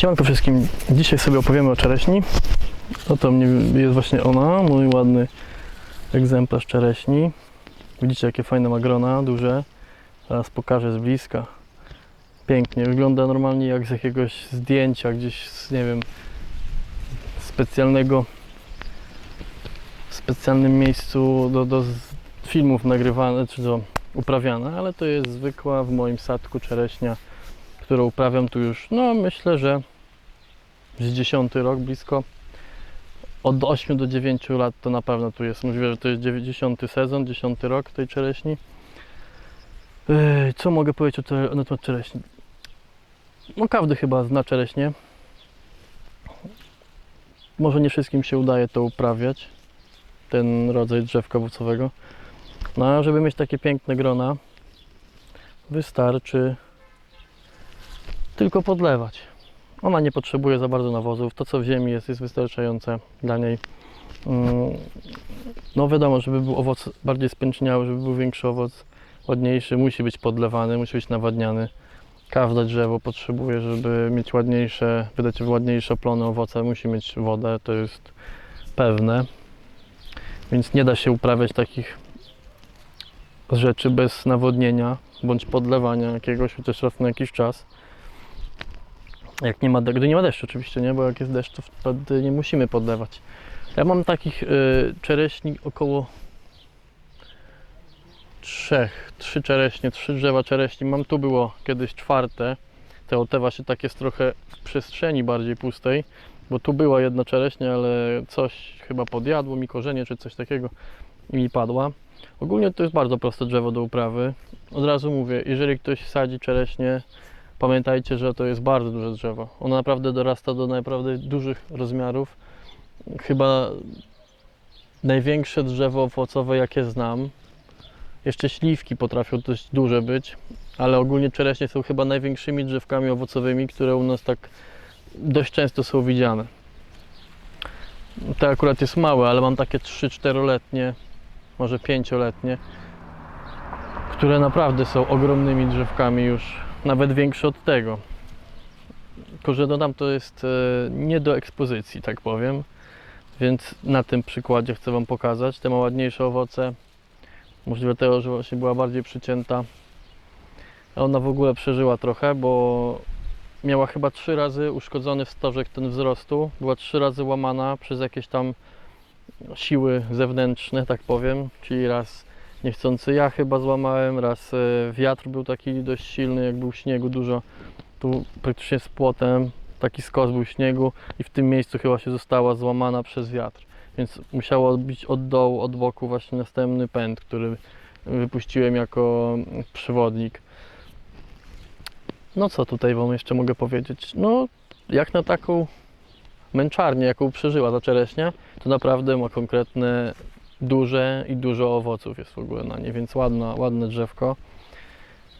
Siemanko wszystkim. Dzisiaj sobie opowiemy o czereśni. Oto mnie jest właśnie ona, mój ładny egzemplarz czereśni. Widzicie jakie fajne ma grona, duże. Teraz pokażę z bliska. Pięknie, wygląda normalnie jak z jakiegoś zdjęcia, gdzieś z, nie wiem, specjalnego w specjalnym miejscu do, do filmów nagrywane, czy do uprawiane, ale to jest zwykła w moim sadku czereśnia, którą uprawiam tu już, no myślę, że z 10 rok blisko. Od 8 do 9 lat to na pewno tu jest. Możliwe, że to jest 90 sezon, 10 rok tej czereśni. Co mogę powiedzieć o na temat czereśni? No każdy chyba zna czereśnie. Może nie wszystkim się udaje to uprawiać, ten rodzaj drzewka owocowego. No a żeby mieć takie piękne grona, wystarczy tylko podlewać. Ona nie potrzebuje za bardzo nawozów. To co w ziemi jest, jest wystarczające dla niej. Mm, No wiadomo, żeby był owoc bardziej spięczniały, żeby był większy owoc, ładniejszy, musi być podlewany, musi być nawadniany. Każde drzewo potrzebuje, żeby mieć ładniejsze, wydać ładniejsze plony owoce, musi mieć wodę, to jest pewne. Więc nie da się uprawiać takich rzeczy bez nawodnienia bądź podlewania jakiegoś chociaż raz na jakiś czas. Jak nie ma, gdy nie ma deszczu oczywiście, nie? Bo jak jest deszcz, to wtedy nie musimy podlewać. Ja mam takich y, czereśni około trzech, trzy czereśnie, trzy drzewa czereśni. Mam tu było kiedyś czwarte. Te, te właśnie takie jest trochę w przestrzeni bardziej pustej, bo tu była jedna czereśnia, ale coś chyba podjadło mi korzenie czy coś takiego i mi padła. Ogólnie to jest bardzo proste drzewo do uprawy. Od razu mówię, jeżeli ktoś sadzi czereśnie, pamiętajcie, że to jest bardzo duże drzewo. Ono naprawdę dorasta do naprawdę dużych rozmiarów. Chyba największe drzewo owocowe, jakie znam. Jeszcze śliwki potrafią dość duże być, ale ogólnie czereśnie są chyba największymi drzewkami owocowymi, które u nas tak dość często są widziane. To akurat jest małe, ale mam takie 3-4-letnie, może 5-letnie, które naprawdę są ogromnymi drzewkami już, nawet większe od tego. Tylko, że dodam, to jest e, nie do ekspozycji, tak powiem. Więc na tym przykładzie chcę Wam pokazać. Te ma ładniejsze owoce. Możliwe tego, że właśnie była bardziej przycięta. A ona w ogóle przeżyła trochę, bo miała chyba trzy razy uszkodzony wstożek ten wzrostu. Była trzy razy łamana przez jakieś tam siły zewnętrzne, tak powiem. Czyli raz niechcący ja chyba złamałem, raz e, wiatr był taki dość silny, jak był śniegu dużo. Tu praktycznie z płotem taki skos był śniegu i w tym miejscu chyba się została złamana przez wiatr. Więc musiało odbić od dołu, od boku właśnie następny pęd, który wypuściłem jako przewodnik. No co tutaj Wam jeszcze mogę powiedzieć? No jak na taką męczarnię, jaką przeżyła ta czereśnia, to naprawdę ma konkretne, duże i dużo owoców jest w ogóle na nie, więc ładna, ładne drzewko.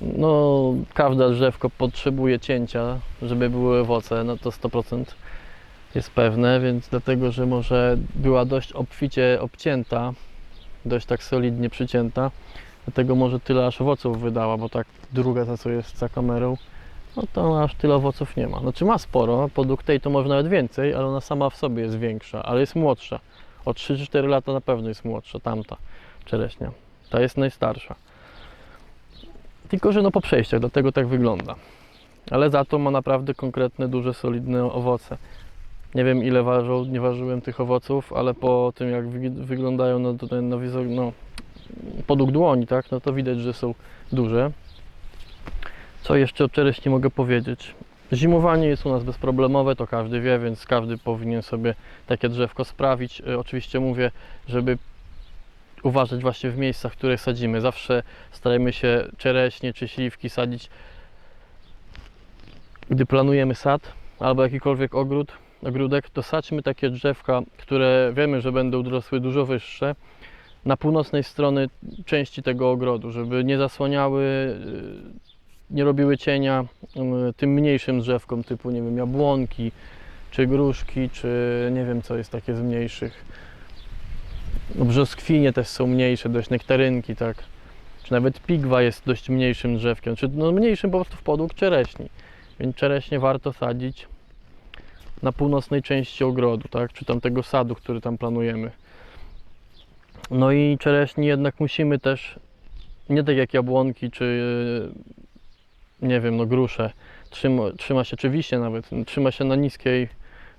No, każde drzewko potrzebuje cięcia, żeby były owoce, no to 100% jest pewne, więc dlatego, że może była dość obficie obcięta, dość tak solidnie przycięta, dlatego może tyle aż owoców wydała, bo tak druga ta co jest za kamerą, no to aż tyle owoców nie ma. Znaczy ma sporo, podług tej to może nawet więcej, ale ona sama w sobie jest większa, ale jest młodsza. O 3-4 lata na pewno jest młodsza, tamta czereśnia. Ta jest najstarsza. Tylko, że no po przejściach, dlatego tak wygląda. Ale za to ma naprawdę konkretne, duże, solidne owoce. Nie wiem ile ważą, nie ważyłem tych owoców, ale po tym jak wyglądają tutaj na wizor, no, podług dłoni, tak, no to widać, że są duże. Co jeszcze o czereśni mogę powiedzieć? Zimowanie jest u nas bezproblemowe, to każdy wie, więc każdy powinien sobie takie drzewko sprawić. Y, Oczywiście mówię, żeby uważać właśnie w miejscach, w których sadzimy. Zawsze starajmy się czereśnie czy śliwki sadzić, gdy planujemy sad albo jakikolwiek ogród, ogródek, to sadźmy takie drzewka, które wiemy, że będą rosły dużo wyższe na północnej strony części tego ogrodu, żeby nie zasłaniały, nie robiły cienia tym mniejszym drzewkom typu, nie wiem, jabłonki, czy gruszki, czy nie wiem co jest takie z mniejszych. No, Brzoskwinie też są mniejsze, dość nektarynki, tak. Czy nawet pigwa jest dość mniejszym drzewkiem, czy no mniejszym po prostu w podług czereśni. Więc czereśnie warto sadzić na północnej części ogrodu, tak? Czy tam tego sadu, który tam planujemy. No i czereśni jednak musimy też, nie tak jak jabłonki, czy nie wiem, no grusze, trzyma, trzyma się, czy wiśnie nawet, trzyma się na niskiej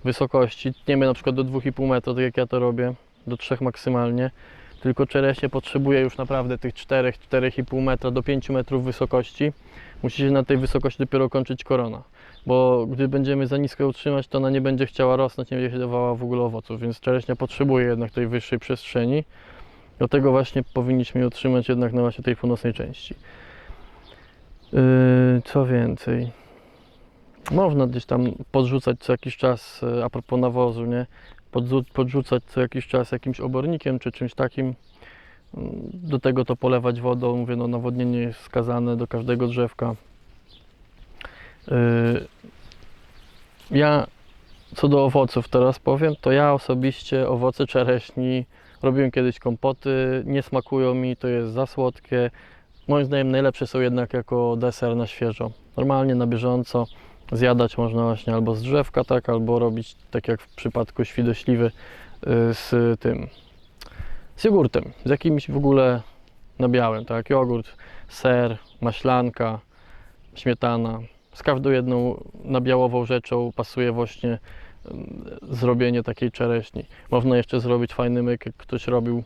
wysokości, tniemy na przykład do 2,5 metra, tak jak ja to robię, do 3 maksymalnie, tylko czereśnie potrzebuje już naprawdę tych 4, 4,5 metra do 5 metrów wysokości. Musi się na tej wysokości dopiero kończyć korona, bo gdy będziemy za nisko utrzymać, to ona nie będzie chciała rosnąć, nie będzie dawała w ogóle owoców, więc czereśnia potrzebuje jednak tej wyższej przestrzeni. Dlatego właśnie powinniśmy ją utrzymać jednak na właśnie tej północnej części. Yy, co więcej? Można gdzieś tam podrzucać co jakiś czas, e, a propos nawozu, nie? Podrzu- podrzucać co jakiś czas jakimś obornikiem czy czymś takim. Mm, Do tego to polewać wodą. Mówię, no nawodnienie jest wskazane do każdego drzewka. Yy, Ja co do owoców teraz powiem, to ja osobiście owoce czereśni robiłem kiedyś kompoty, nie smakują mi, to jest za słodkie. Moim zdaniem najlepsze są jednak jako deser na świeżo. Normalnie na bieżąco zjadać można właśnie albo z drzewka, tak, albo robić tak jak w przypadku świdośliwy y, z tym, z jogurtem, z jakimś w ogóle nabiałem, tak, jogurt, ser, maślanka, śmietana. Z każdą jedną nabiałową rzeczą pasuje właśnie ym, zrobienie takiej czereśni. Można jeszcze zrobić fajny myk, jak ktoś robił,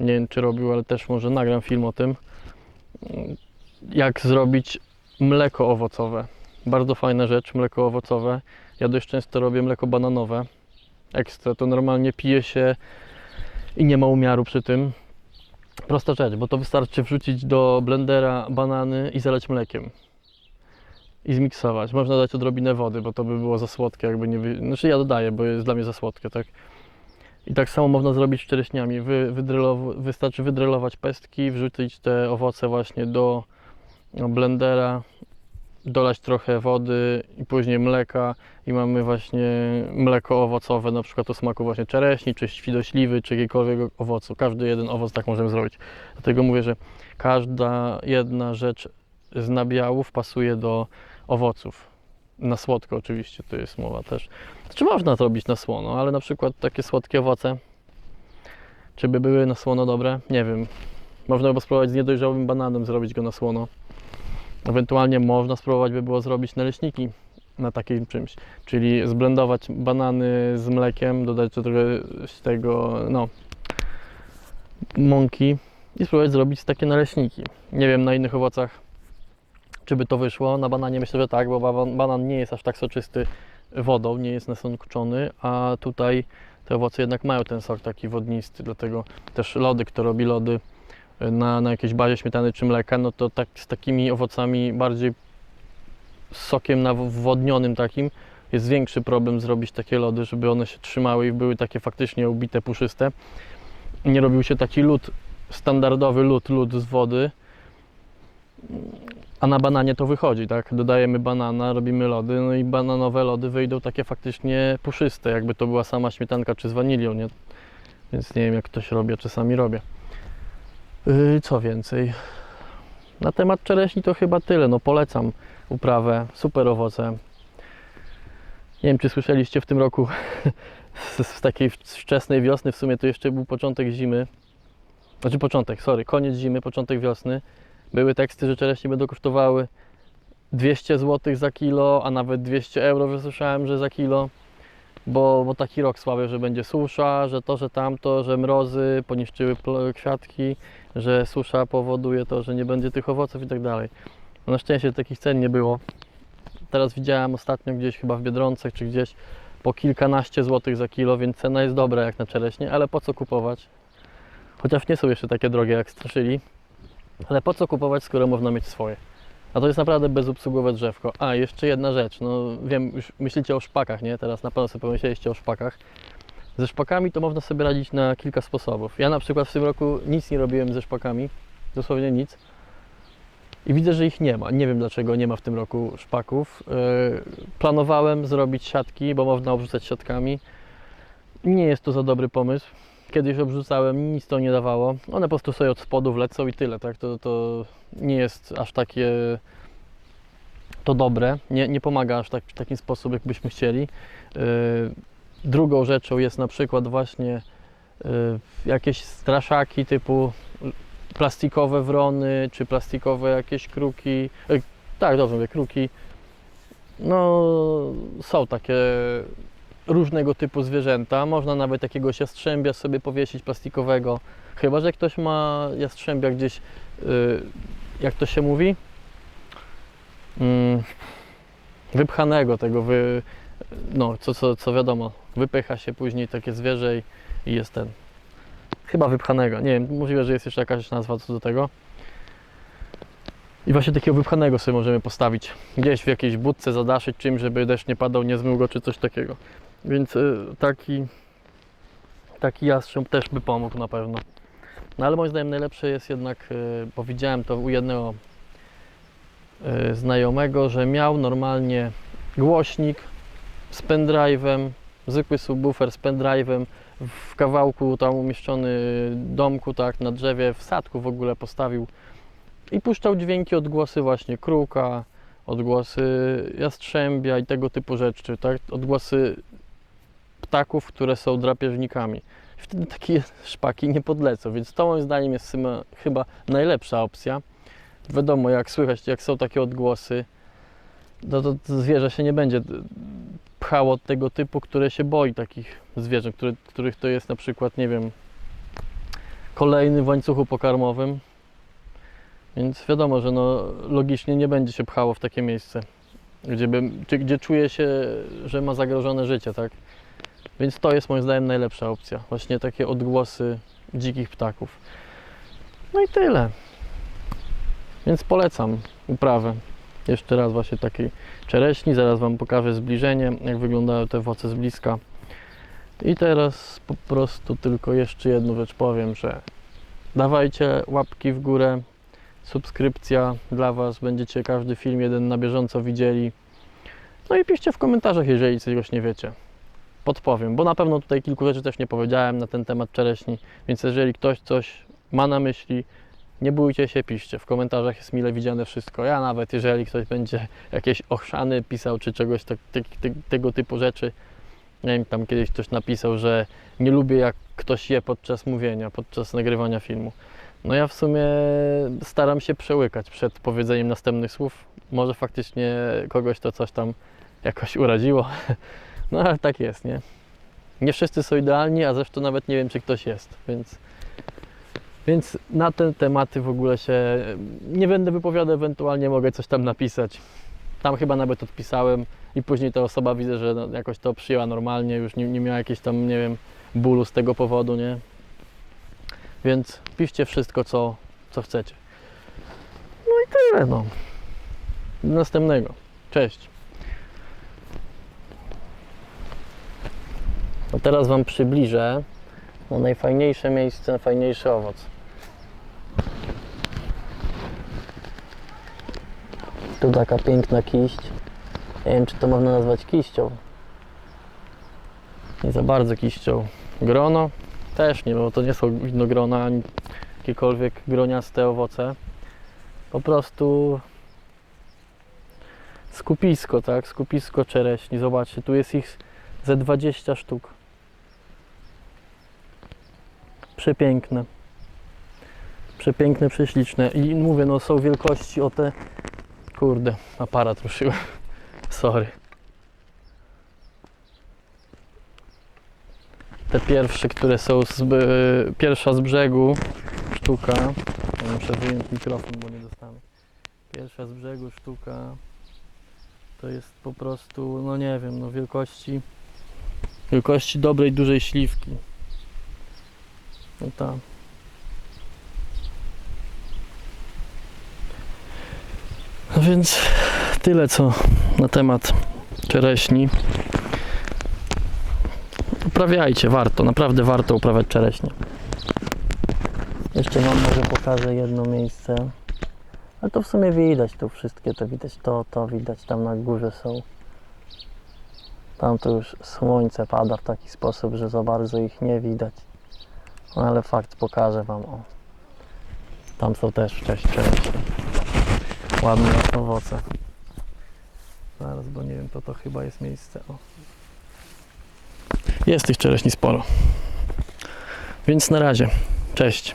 nie wiem czy robił, ale też może nagram film o tym, ym, jak zrobić mleko owocowe. Bardzo fajna rzecz, mleko owocowe. Ja dość często robię mleko bananowe. Ekstra, to normalnie pije się i nie ma umiaru przy tym. Prosta rzecz, bo to wystarczy wrzucić do blendera banany i zalać mlekiem. I zmiksować. Można dać odrobinę wody, bo to by było za słodkie, jakby nie. Znaczy ja dodaję, bo jest dla mnie za słodkie, tak? I tak samo można zrobić z czereśniami. Wy. Wystarczy wydrylować pestki, wrzucić te owoce właśnie do blendera, dolać trochę wody i później mleka i mamy właśnie mleko owocowe, na przykład o smaku właśnie czereśni, czy świdośliwy, czy jakiegokolwiek owocu. Każdy jeden owoc tak możemy zrobić. Dlatego mówię, że każda jedna rzecz z nabiałów pasuje do owoców. Na słodko oczywiście, to jest mowa też. Czy można zrobić na słono, ale na przykład takie słodkie owoce, czy by były na słono dobre? Nie wiem. Można by spróbować z niedojrzałym bananem zrobić go na słono. Ewentualnie można spróbować by było zrobić naleśniki na takim czymś, czyli zblendować banany z mlekiem, dodać do trochę z tego, no, mąki i spróbować zrobić takie naleśniki. Nie wiem na innych owocach, czy by to wyszło. Na bananie myślę, że tak, bo ba- banan nie jest aż tak soczysty wodą, nie jest nasączony, a tutaj te owoce jednak mają ten sok taki wodnisty, dlatego też lody, kto robi lody, na, na jakiejś bazie śmietany czy mleka, no to tak z takimi owocami bardziej sokiem nawodnionym takim jest większy problem zrobić takie lody, żeby one się trzymały i były takie faktycznie ubite, puszyste. Nie robił się taki lód, standardowy lód, lód z wody, a na bananie to wychodzi, tak? Dodajemy banana, robimy lody, no i bananowe lody wyjdą takie faktycznie puszyste, jakby to była sama śmietanka czy z wanilią, nie? Więc nie wiem jak ktoś robi, a czasami robię. Yy, co więcej? Na temat czereśni to chyba tyle. No polecam uprawę, super owoce. Nie wiem, czy słyszeliście w tym roku z, z takiej wczesnej wiosny, w sumie to jeszcze był początek zimy. Znaczy początek, sorry, koniec zimy, początek wiosny. Były teksty, że czereśnie będą kosztowały 200 zł za kilo, a nawet 200 euro, że słyszałem, że za kilo. Bo, bo taki rok słaby, że będzie susza, że to, że tamto, że mrozy poniszczyły kwiatki, że susza powoduje to, że nie będzie tych owoców i tak dalej. No na szczęście takich cen nie było. Teraz widziałem ostatnio gdzieś chyba w Biedronce czy gdzieś po kilkanaście złotych za kilo, więc cena jest dobra jak na czereśnie, ale po co kupować? Chociaż nie są jeszcze takie drogie jak straszyli. Ale po co kupować, skoro można mieć swoje? A to jest naprawdę bezobsługowe drzewko. A, jeszcze jedna rzecz. No wiem, już myślicie o szpakach, nie? Teraz na pewno sobie pomyśleliście o szpakach. Ze szpakami to można sobie radzić na kilka sposobów. Ja na przykład w tym roku nic nie robiłem ze szpakami. Dosłownie nic. I widzę, że ich nie ma. Nie wiem dlaczego nie ma w tym roku szpaków. Yy, planowałem zrobić siatki, bo można obrzucać siatkami. Nie jest to za dobry pomysł. Kiedyś obrzucałem, nic to nie dawało. One po prostu sobie od spodu wlecą i tyle, tak? To, to nie jest aż takie to dobre, nie, nie pomaga aż tak, w taki sposób, jakbyśmy chcieli. Yy, Drugą rzeczą jest na przykład właśnie yy, jakieś straszaki typu plastikowe wrony, czy plastikowe jakieś kruki. Yy, tak, dobrze mówię, kruki. No, są takie różnego typu zwierzęta. Można nawet jakiegoś jastrzębia sobie powiesić plastikowego. Chyba, że ktoś ma jastrzębia gdzieś, yy, jak to się mówi? Mm, wypchanego tego, wy, no, co, co, co wiadomo, wypycha się później takie zwierzę i, i jest ten. Chyba wypchanego. Nie wiem, możliwe, że jest jeszcze jakaś nazwa co do tego. I właśnie takiego wypchanego sobie możemy postawić gdzieś w jakiejś budce, zadaszyć czymś, żeby deszcz nie padał, nie zmył go czy coś takiego. Więc y, taki, taki jastrząb też by pomógł na pewno. No ale moim zdaniem najlepsze jest jednak, y, bo widziałem to u jednego y, znajomego, że miał normalnie głośnik z pendrive'em, zwykły subwoofer z pendrive'em w kawałku tam umieszczony domku, tak, na drzewie, w sadku w ogóle postawił i puszczał dźwięki, odgłosy właśnie kruka, odgłosy jastrzębia i tego typu rzeczy, tak, odgłosy ptaków, które są drapieżnikami. Wtedy takie szpaki nie podlecą, więc to moim zdaniem jest chyba- najlepsza opcja. Wiadomo, jak słychać, jak są takie odgłosy, no to zwierzę się nie będzie pchało tego typu, które się boi takich zwierząt, które, których to jest na przykład, nie wiem, kolejny w łańcuchu pokarmowym. Więc wiadomo, że no, logicznie nie będzie się pchało w takie miejsce, gdzie, by, gdzie czuje się, że ma zagrożone życie, tak? Więc to jest moim zdaniem najlepsza opcja. Właśnie takie odgłosy dzikich ptaków. No i tyle. Więc polecam uprawę. Jeszcze raz właśnie takiej czereśni. Zaraz Wam pokażę zbliżenie, jak wyglądają te owoce z bliska. I teraz po prostu tylko jeszcze jedną rzecz powiem, że dawajcie łapki w górę, subskrypcja dla Was, będziecie każdy film jeden na bieżąco widzieli. No i piszcie w komentarzach, jeżeli czegoś nie wiecie. Podpowiem, bo na pewno tutaj kilku rzeczy też nie powiedziałem na ten temat czereśni, więc jeżeli ktoś coś ma na myśli, nie bójcie się, piszcie. W komentarzach jest mile widziane wszystko. Ja nawet, jeżeli ktoś będzie jakieś ochrzany pisał, czy czegoś tak, te, te, tego typu rzeczy, nie wiem, tam kiedyś ktoś napisał, że nie lubię jak ktoś je podczas mówienia, podczas nagrywania filmu. No ja w sumie staram się przełykać przed powiedzeniem następnych słów. Może faktycznie kogoś to coś tam jakoś uraziło. No ale tak jest, nie? Nie wszyscy są idealni, a zresztą nawet nie wiem, czy ktoś jest, więc... Więc na te tematy w ogóle się nie będę wypowiadał, ewentualnie mogę coś tam napisać. Tam chyba nawet odpisałem i później ta osoba widzę, że no, jakoś to przyjęła normalnie, już nie, nie miała jakiegoś tam, nie wiem, bólu z tego powodu, nie? Więc piszcie wszystko, co, co chcecie. No i tyle, no. Do następnego. Cześć. A teraz Wam przybliżę no, najfajniejsze miejsce, najfajniejszy owoc. Tu taka piękna kiść. Nie wiem, czy to można nazwać kiścią. Nie za bardzo kiścią. Grono też nie, bo to nie są winogrona ani jakiekolwiek groniaste owoce. Po prostu skupisko, tak? Skupisko czereśni. Zobaczcie, tu jest ich ze 20 sztuk. Przepiękne. Przepiękne, prześliczne. I mówię, no są wielkości o te... Kurde, aparat ruszyłem. Sorry. Te pierwsze, które są z, b- pierwsza z brzegu sztuka. Ja Muszę wyjąć mikrofon, bo nie dostanę. Pierwsza z brzegu sztuka. To jest po prostu, no nie wiem, no wielkości wielkości dobrej, dużej śliwki. No tam. No więc tyle co na temat czereśni. Uprawiajcie, warto, naprawdę warto uprawiać czereśnie. Jeszcze Wam może pokażę jedno miejsce. Ale to w sumie widać, tu wszystkie to widać, to, to widać, tam na górze są. Tam to już słońce pada w taki sposób, że za bardzo ich nie widać. No ale fakt pokażę Wam. O. Tam są też wcześniej czereśnie. Ładne owoce. Zaraz, bo nie wiem, to to chyba jest miejsce. O. Jest tych czereśni sporo. Więc na razie. Cześć.